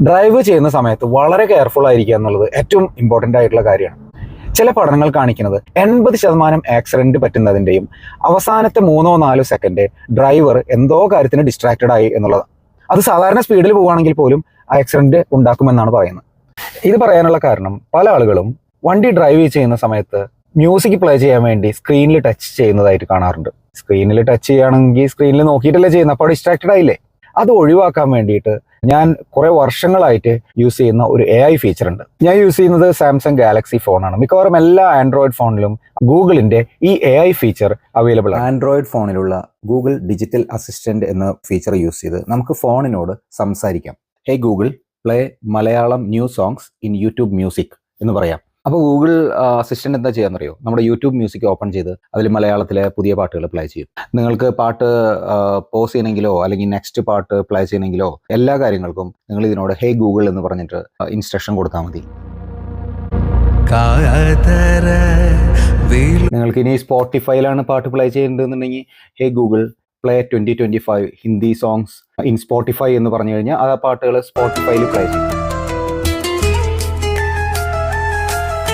Drive ചെയ്യുന്ന സമയത്ത് വളരെ കെയർഫുൾ ആയിരിക്കുക എന്നുള്ളത് ഏറ്റവും ഇമ്പോർട്ടന്റ് ആയിട്ടുള്ള കാര്യമാണ്. ചില പഠനങ്ങൾ കാണിക്കുന്നത് എൺപത് ശതമാനം ആക്സിഡന്റ് പറ്റുന്നതിന്റെയും അവസാനത്തെ മൂന്നോ നാലോ സെക്കൻഡ് ഡ്രൈവർ എന്തോ കാര്യത്തിന് ഡിസ്ട്രാക്റ്റഡ് ആയി എന്നുള്ളതാണ്. അത് സാധാരണ സ്പീഡിൽ പോവുകയാണെങ്കിൽ പോലും ആക്സിഡന്റ് ഉണ്ടാക്കുമെന്നാണ് പറയുന്നത്. ഇത് പറയാനുള്ള കാരണം പല ആളുകളും വണ്ടി ഡ്രൈവ് ചെയ്യുന്ന സമയത്ത് മ്യൂസിക് പ്ലേ ചെയ്യാൻ വേണ്ടി സ്ക്രീനിൽ ടച്ച് ചെയ്യുന്നതായിട്ട് കാണാറുണ്ട്. സ്ക്രീനിൽ ടച്ച് ചെയ്യുകയാണെങ്കിൽ സ്ക്രീനിൽ നോക്കിയിട്ടല്ലേ ചെയ്യുന്നത്? അപ്പോൾ ഡിസ്ട്രാക്റ്റഡ് ആയില്ലേ? അത് ഒഴിവാക്കാൻ വേണ്ടിയിട്ട് ഞാൻ കുറെ വർഷങ്ങളായിട്ട് യൂസ് ചെയ്യുന്ന ഒരു എ ഐ ഫീച്ചർ ഉണ്ട്. ഞാൻ യൂസ് ചെയ്യുന്നത് സാംസങ് ഗാലക്സി ഫോണാണ് മിക്കവാറും എല്ലാ ആൻഡ്രോയിഡ് ഫോണിലും ഗൂഗിളിന്റെ ഈ എ ഐ ഫീച്ചർ അവൈലബിൾ ആണ്. ആൻഡ്രോയിഡ് ഫോണിലുള്ള ഗൂഗിൾ ഡിജിറ്റൽ അസിസ്റ്റന്റ് എന്ന ഫീച്ചർ യൂസ് ചെയ്ത് നമുക്ക് ഫോണിനോട് സംസാരിക്കാം. Hey Google play Malayalam new songs in YouTube music എന്ന് പറയാം. അപ്പോൾ ഗൂഗിൾ അസിസ്റ്റന്റ് എന്താ ചെയ്യാന്നറിയോ? നമ്മുടെ യൂട്യൂബ് മ്യൂസിക് ഓപ്പൺ ചെയ്ത് അതിൽ മലയാളത്തിലെ പുതിയ പാട്ടുകൾ പ്ലേ ചെയ്യും. നിങ്ങൾക്ക് പാട്ട് പോസ് ചെയ്യണമെങ്കിലോ അല്ലെങ്കിൽ നെക്സ്റ്റ് പാട്ട് പ്ലേ ചെയ്യണമെങ്കിലോ എല്ലാ കാര്യങ്ങൾക്കും നിങ്ങൾ ഇതിനോട് ഹേ ഗൂഗിൾ എന്ന് പറഞ്ഞിട്ട് ഇൻസ്ട്രക്ഷൻ കൊടുത്താൽ മതി. നിങ്ങൾക്ക് ഇനി സ്പോട്ടിഫൈയിലാണ് പാട്ട് play ചെയ്യേണ്ടതെന്നുണ്ടെങ്കിൽ hey Google play twenty twenty five Hindi songs in Spotify എന്ന് പറഞ്ഞു കഴിഞ്ഞാൽ ആ പാട്ടുകൾ സ്പോട്ടിഫൈയിൽ പ്ലേ ചെയ്യും.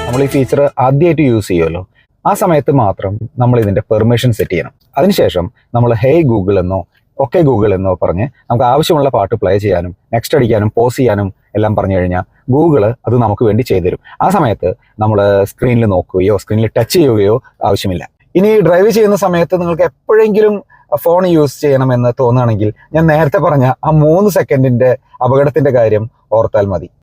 നമ്മൾ ഈ ഫീച്ചർ ആദ്യമായിട്ട് യൂസ് ചെയ്യുമല്ലോ. ആ സമയത്ത് മാത്രം നമ്മൾ ഇതിന്റെ പെർമിഷൻ സെറ്റ് ചെയ്യണം. അതിനുശേഷം നമ്മൾ ഹേ ഗൂഗിൾ എന്നോ ഒക്കെ ഗൂഗിൾ എന്നോ പറഞ്ഞ് നമുക്ക് ആവശ്യമുള്ള പാട്ട് പ്ലേ ചെയ്യാനും നെക്സ്റ്റ് അടിക്കാനും പോസ് ചെയ്യാനും എല്ലാം പറഞ്ഞു കഴിഞ്ഞാൽ ഗൂഗിൾ അത് നമുക്ക് വേണ്ടി ചെയ്തുതരും. ആ സമയത്ത് നമ്മൾ സ്ക്രീനിൽ നോക്കുകയോ സ്ക്രീനിൽ ടച്ച് ചെയ്യുകയോ ആവശ്യമില്ല. ഇനി ഡ്രൈവ് ചെയ്യുന്ന സമയത്ത് നിങ്ങൾക്ക് എപ്പോഴെങ്കിലും ഫോൺ യൂസ് ചെയ്യണമെന്ന് തോന്നുകയാണെങ്കിൽ ഞാൻ നേരത്തെ പറഞ്ഞ ആ മൂന്ന് സെക്കൻഡിന്റെ അപകടത്തിന്റെ കാര്യം ഓർത്താൽ മതി.